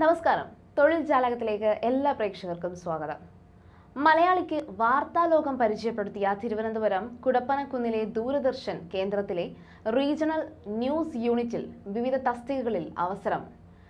നമസ്കാരം. തൊഴിൽ ജാലകത്തിലേക്ക് എല്ലാ പ്രേക്ഷകർക്കും സ്വാഗതം. മലയാളിക്ക് വാർത്താലോകം പരിചയപ്പെടുത്തിയ തിരുവനന്തപുരം കുടപ്പനക്കുന്നിലെ ദൂരദർശൻ കേന്ദ്രത്തിലെ റീജിയണൽ ന്യൂസ് യൂണിറ്റിൽ വിവിധ തസ്തികകളിൽ അവസരം.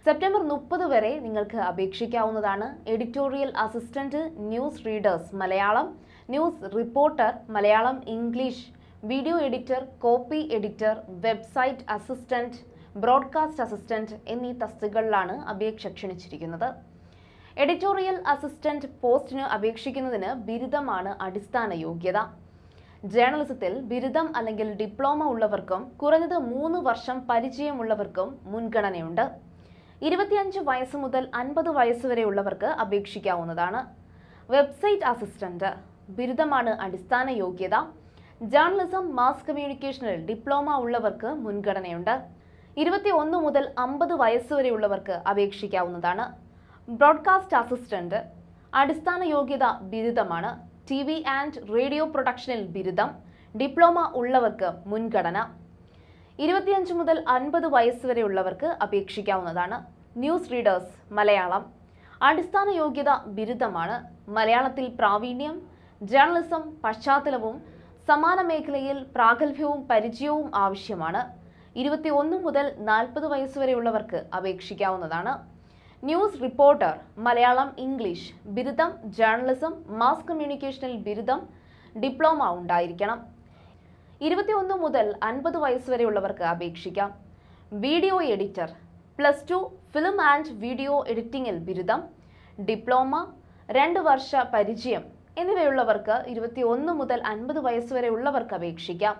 സെപ്റ്റംബർ മുപ്പത് വരെ നിങ്ങൾക്ക് അപേക്ഷിക്കാവുന്നതാണ് editorial assistant news readers Malayalam news reporter Malayalam English video editor copy editor website assistant broadcast assistant എന്നീ തസ്തികകളിലാണ് അപേക്ഷ ക്ഷണിച്ചിരിക്കുന്നത്. എഡിറ്റോറിയൽ അസിസ്റ്റന്റ് പോസ്റ്റിന് അപേക്ഷിക്കുന്നതിന് ബിരുദമാണ് അടിസ്ഥാന യോഗ്യത. ജേർണലിസത്തിൽ ബിരുദം അല്ലെങ്കിൽ ഡിപ്ലോമ ഉള്ളവർക്കും കുറഞ്ഞത് മൂന്ന് വർഷം പരിചയമുള്ളവർക്കും മുൻഗണനയുണ്ട്. ഇരുപത്തിയഞ്ച് വയസ്സ് മുതൽ അൻപത് വയസ്സ് വരെയുള്ളവർക്ക് അപേക്ഷിക്കാവുന്നതാണ്. വെബ്സൈറ്റ് അസിസ്റ്റന്റ് ബിരുദമാണ് അടിസ്ഥാന യോഗ്യത. ജേർണലിസം മാസ് കമ്മ്യൂണിക്കേഷനിൽ ഡിപ്ലോമ ഉള്ളവർക്ക് മുൻഗണനയുണ്ട്. ഇരുപത്തി ഒന്ന് മുതൽ അമ്പത് വയസ്സുവരെയുള്ളവർക്ക് അപേക്ഷിക്കാവുന്നതാണ്. ബ്രോഡ്കാസ്റ്റ് അസിസ്റ്റന്റ് അടിസ്ഥാന യോഗ്യത ബിരുദമാണ് ടി വി ആൻഡ് റേഡിയോ പ്രൊഡക്ഷനിൽ ബിരുദം ഡിപ്ലോമ ഉള്ളവർക്ക് മുൻഗണന. ഇരുപത്തിയഞ്ച് മുതൽ അൻപത് വയസ്സുവരെയുള്ളവർക്ക് അപേക്ഷിക്കാവുന്നതാണ്. News readers Malayalam. അടിസ്ഥാന യോഗ്യത ബിരുദമാണ് മലയാളത്തിൽ പ്രാവീണ്യം ജേർണലിസം പശ്ചാത്തലവും സമാന മേഖലയിൽ പ്രാഗൽഭ്യവും പരിചയവും ആവശ്യമാണ്. ഇരുപത്തി ഒന്ന് മുതൽ നാൽപ്പത് വയസ്സുവരെയുള്ളവർക്ക് അപേക്ഷിക്കാവുന്നതാണ്. News reporter Malayalam English. ബിരുദം ജേർണലിസം മാസ് കമ്മ്യൂണിക്കേഷനിൽ ബിരുദം ഡിപ്ലോമ ഉണ്ടായിരിക്കണം. ഇരുപത്തിയൊന്ന് മുതൽ അൻപത് വയസ്സുവരെയുള്ളവർക്ക് അപേക്ഷിക്കാം. Video editor plus two film and video എഡിറ്റിംഗിൽ ബിരുദം ഡിപ്ലോമ രണ്ട് വർഷ പരിചയം എന്നിവയുള്ളവർക്ക് ഇരുപത്തിയൊന്ന് മുതൽ അൻപത് വയസ്സുവരെയുള്ളവർക്ക് അപേക്ഷിക്കാം.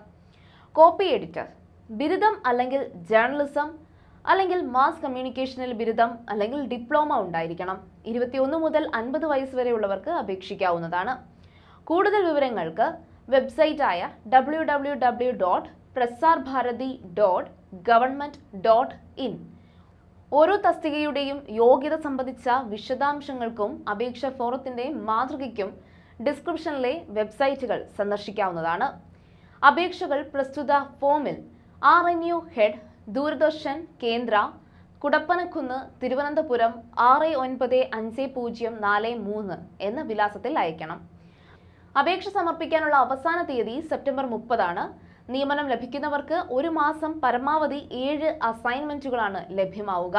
കോപ്പി എഡിറ്റർ ബിരുദം അല്ലെങ്കിൽ ജേർണലിസം അല്ലെങ്കിൽ മാസ് കമ്മ്യൂണിക്കേഷനിൽ ബിരുദം അല്ലെങ്കിൽ ഡിപ്ലോമ ഉണ്ടായിരിക്കണം. ഇരുപത്തിയൊന്ന് മുതൽ അൻപത് വയസ്സ് വരെയുള്ളവർക്ക് അപേക്ഷിക്കാവുന്നതാണ്. കൂടുതൽ വിവരങ്ങൾക്ക് വെബ്സൈറ്റായ W W W dot Prasar Bharati dot government dot in ഓരോ തസ്തികയുടെയും യോഗ്യത സംബന്ധിച്ച വിശദാംശങ്ങൾക്കും അപേക്ഷ ഫോറത്തിന്റെ മാതൃകയ്ക്കും ഡിസ്ക്രിപ്ഷനിലെ വെബ്സൈറ്റുകൾ സന്ദർശിക്കാവുന്നതാണ്. അപേക്ഷകൾ പ്രസ്തുത ഫോമിൽ R N U head Doordarshan Kendra Kudappanakunnu Thiruvananthapuram ആറ് ഒൻപത് അഞ്ച് പൂജ്യം നാല് മൂന്ന് എന്ന വിലാസത്തിൽ അയക്കണം. അപേക്ഷ സമർപ്പിക്കാനുള്ള അവസാന തീയതി സെപ്റ്റംബർ മുപ്പതാണ്. നിയമനം ലഭിക്കുന്നവർക്ക് ഒരു മാസം പരമാവധി ഏഴ് അസൈൻമെന്റുകളാണ് ലഭ്യമാവുക.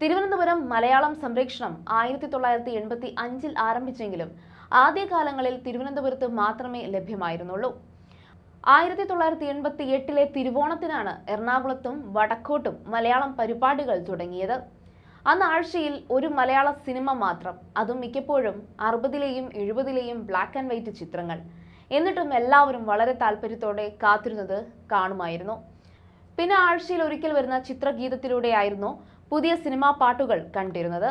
തിരുവനന്തപുരം മലയാളം സംരക്ഷണം ആയിരത്തി തൊള്ളായിരത്തി എൺപത്തി അഞ്ചിൽ ആരംഭിച്ചെങ്കിലും ആദ്യകാലങ്ങളിൽ തിരുവനന്തപുരത്ത് മാത്രമേ ലഭ്യമായിരുന്നുള്ളൂ. ആയിരത്തി തൊള്ളായിരത്തി എൺപത്തി എട്ടിലെ തിരുവോണത്തിനാണ് എറണാകുളത്തും വടക്കോട്ടും മലയാളം പരിപാടികൾ തുടങ്ങിയത്. അന്ന് ആഴ്ചയിൽ ഒരു മലയാള സിനിമ മാത്രം അതും മിക്കപ്പോഴും അറുപതിലെയും എഴുപതിലെയും ബ്ലാക്ക് ആൻഡ് വൈറ്റ് ചിത്രങ്ങൾ. എന്നിട്ടും എല്ലാവരും വളരെ താല്പര്യത്തോടെ കാത്തിരുന്നത് കാണുമായിരുന്നു. പിന്നെ ആഴ്ചയിൽ ഒരിക്കൽ വരുന്ന ചിത്രഗീതത്തിലൂടെയായിരുന്നു പുതിയ സിനിമാ പാട്ടുകൾ കണ്ടിരുന്നത്.